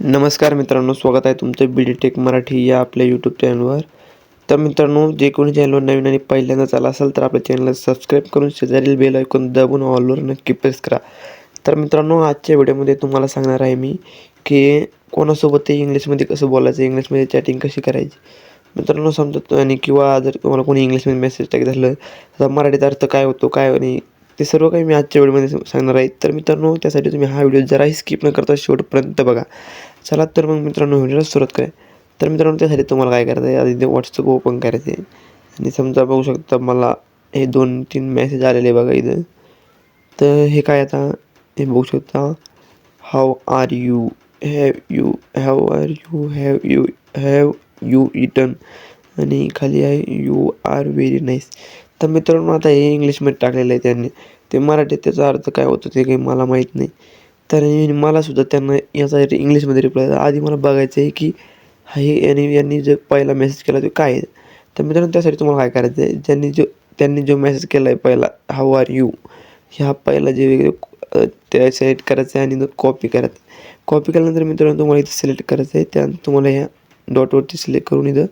नमस्कार मित्रांनो स्वागत आहे तुमचं बी डी टेक मराठी या आपल्या यूट्यूब चॅनलवर तर मित्रांनो जे कोणी चॅनलवर नवीन आणि पहिल्यांदाच आला असेल तर आपल्या चॅनलला सबस्क्राईब करून शेजारील बेल ऐकून दाबून ऑलवर नक्की प्रेस करा. तर मित्रांनो आजच्या व्हिडिओमध्ये तुम्हाला सांगणार आहे मी की कोणासोबत ते इंग्लिशमध्ये कसं बोलायचं इंग्लिशमध्ये चॅटिंग कशी करायची. मित्रांनो समजा आणि किंवा जर तुम्हाला कोणी इंग्लिशमध्ये मेसेज टाक झालं तर मराठीत अर्थ काय होतो काय आणि ते सर्व काही मी आजच्या व्हिडिओमध्ये सांगणार आहे. तर मित्रांनो त्यासाठी तुम्ही हा व्हिडिओ जराही स्किप न करता शेवटपर्यंत बघा. चला तर मग मित्रांनो व्हिडिओला सुरुवात करा तर मित्रांनो त्यासाठी तुम्हाला काय करायचं आहे आधी ते व्हॉट्सअप ओपन करायचे आणि समजा बघू शकता मला हे दोन तीन मेसेज आलेले बघा इथं. तर हे काय आता? हे बघू शकता. How are you have you have are you have you have you eaten आणि खाली आहे यू आर व्हेरी नाईस तर मित्रांनो आता हे इंग्लिशमध्ये टाकलेलं आहे त्यांनी. ते मराठीत त्याचा अर्थ काय होतो ते काही मला माहीत नाही. तर मलासुद्धा त्यांना याचा इंग्लिशमध्ये रिप्लाय आधी मला बघायचं आहे की हे यांनी यांनी जो पहिला मेसेज केला तो काय आहे? तर मित्रांनो त्यासाठी तुम्हाला काय करायचं आहे ज्यांनी जो त्यांनी जो मेसेज केला आहे पहिला हाऊ आर यू ह्या पहिला जे वेगळे त्या सिलेक्ट करायचं आहे आणि कॉपी करायचं कॉपी केल्यानंतर मित्रांनो तुम्हाला इथं सिलेक्ट करायचं आहे त्यानंतर तुम्हाला ह्या डॉटवरती सिलेक्ट करून इथं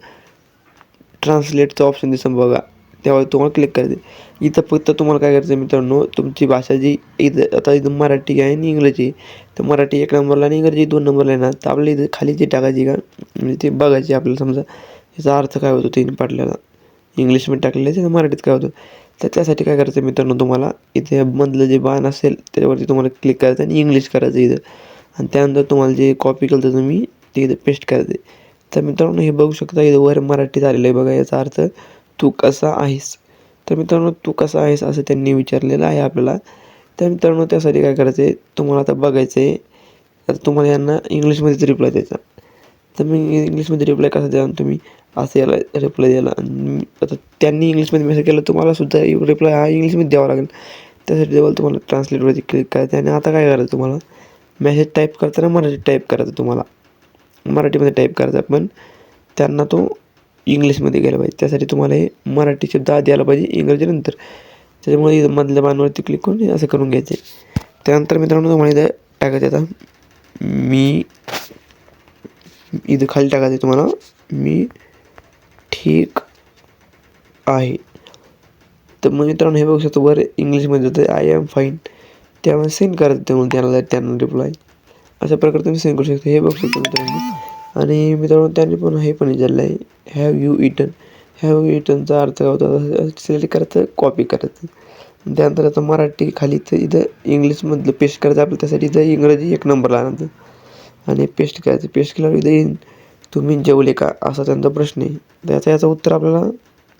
ट्रान्सलेटचं ऑप्शन दिसून बघा. त्यावर तुम्हाला क्लिक करायचं इथं फक्त तुम्हाला काय करायचं मित्रांनो तुमची भाषा जी इथं आता इथं मराठी आहे आणि इंग्रजी तर मराठी एक नंबरला आणि इंग्रजी दोन नंबरला आहे ना तर आपल्या इथं खाली जी टाकायची का म्हणजे ते बघायची आपल्याला समजा. याचा अर्थ काय होतो तीन पाटल्याला. इंग्लिशमध्ये टाकलेलं आहे मराठीत काय होतं. तर त्यासाठी काय करायचं मित्रांनो तुम्हाला इथे मधलं जे बाण असेल त्याच्यावरती तुम्हाला क्लिक करायचं आणि इंग्लिश करायचं इथं. आणि त्यानंतर तुम्हाला जे कॉपी केलं तर तुम्ही ते इथं पेस्ट करायचं तर मित्रांनो हे बघू शकता इथं वर मराठीत आलेलं आहे बघा याचा अर्थ तू कसा आहेस? तर मित्रांनो तू कसा आहेस असं त्यांनी विचारलेलं आहे आपल्याला. तर मित्रांनो त्यासाठी काय करायचं आहे तुम्हाला आता बघायचं आहे आता तुम्हाला यांना इंग्लिशमध्येच रिप्लाय द्यायचा. तर मी इंग्लिशमध्ये रिप्लाय कसा द्या तुम्ही? असं याला रिप्लाय द्यायला. आणि आता त्यांनी इंग्लिशमध्ये मेसेज केलं तुम्हाला सुद्धा रिप्लाय हा इंग्लिशमध्ये द्यावा लागेल. त्यासाठी जेव्हा तुम्हाला ट्रान्सलेटवरती क्लिक करायचं आणि आता काय करायचं तुम्हाला? मेसेज टाईप करताना मराठीत टाईप करायचं तुम्हाला. मराठीमध्ये टाईप करायचा पण त्यांना तो इंग्लिशमध्ये गेलं पाहिजे. त्यासाठी तुम्हाला हे मराठी शब्द आधी आला पाहिजे इंग्रजीनंतर. त्याच्यामुळे इथं मधल्या बाणवरती क्लिक करून असं करून घ्यायचे त्यानंतर मित्रांनो तुम्हाला इथं टाकायचं आता. मी इथं खाली टाकायचं तुम्हाला. मी ठीक आहे. तर मग मित्रांनो हे बघू शकतो वर इंग्लिशमध्ये होतं आय एम फाईन त्यामुळे सेंड करायचं त्यामुळे त्यांना त्यांना रिप्लाय अशा प्रकारे तुम्ही सेंड करू शकता. हे बघू शकतो मित्रांनो. आणि मित्रांनो त्यांनी पण हे पण विचारलं आहे have you eaten have you इटनचा अर्थ काय होता? सिलेक्ट करायचं कॉपी करायचं. त्यानंतर आता मराठी खाली तर इथं इंग्लिशमधलं पेस्ट करायचं आपलं त्यासाठी इथं इंग्रजी एक नंबर लागणार आणि पेस्ट करायचं पेस्ट केल्यावर इथं येईन तुम्ही जेवले का? असा त्यांचा प्रश्न आहे. त्याचा याचं उत्तर आपल्याला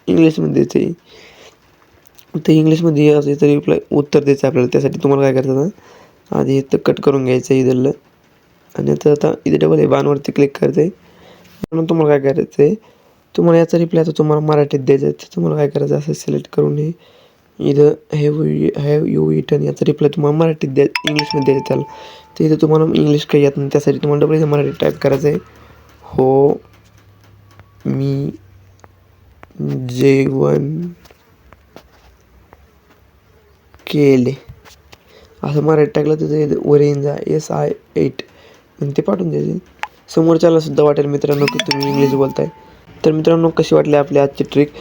इंग्लिशमध्ये द्यायचं आहे. ते इंग्लिशमध्ये असं तरी रिप्लाय उत्तर द्यायचं आपल्याला. त्यासाठी तुम्हाला काय करायचं आधी इथं कट करून घ्यायचं आहे इथलं. आणि आता आता इथे डबल आहे बाणवरती क्लिक करते. आहे म्हणून तुम्हाला काय करायचं आहे तुम्हाला याचा रिप्लाय आता तुम्हाला मराठीत द्यायचा आहे. तर तुम्हाला काय करायचं? असं सिलेक्ट करून हे इथं हॅव हॅव यू इटन याचा रिप्लाय तुम्हाला मराठीत द्या इंग्लिशमध्ये द्यायचं त्याला तर इथं तुम्हाला इंग्लिश काही येत नाही. त्यासाठी तुम्हाला डबल इथं मराठीत टाईप करायचं आहे. हो मी जेवण केले. असं मराठीत टाकलं तर वर येईन जा एस आय एट आणि ते पाठवून द्यायचे. समोरच्याला सुद्धा वाटेल मित्रांनो की तुम्ही इंग्लिश बोलताय. तर मित्रांनो कशी वाटली आपली आजची ट्रिक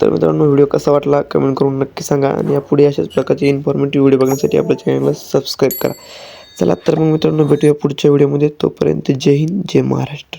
तर मित्रांनो व्हिडिओ कसा वाटला कमेंट करून नक्की सांगा आणि यापुढे अशाच प्रकारचे इन्फॉर्मेटिव्ह व्हिडिओ बघण्यासाठी आपल्या चॅनलला सबस्क्राईब करा. चला तर मग मित्रांनो भेटूया पुढच्या व्हिडिओमध्ये तोपर्यंत जय हिंद जय महाराष्ट्र.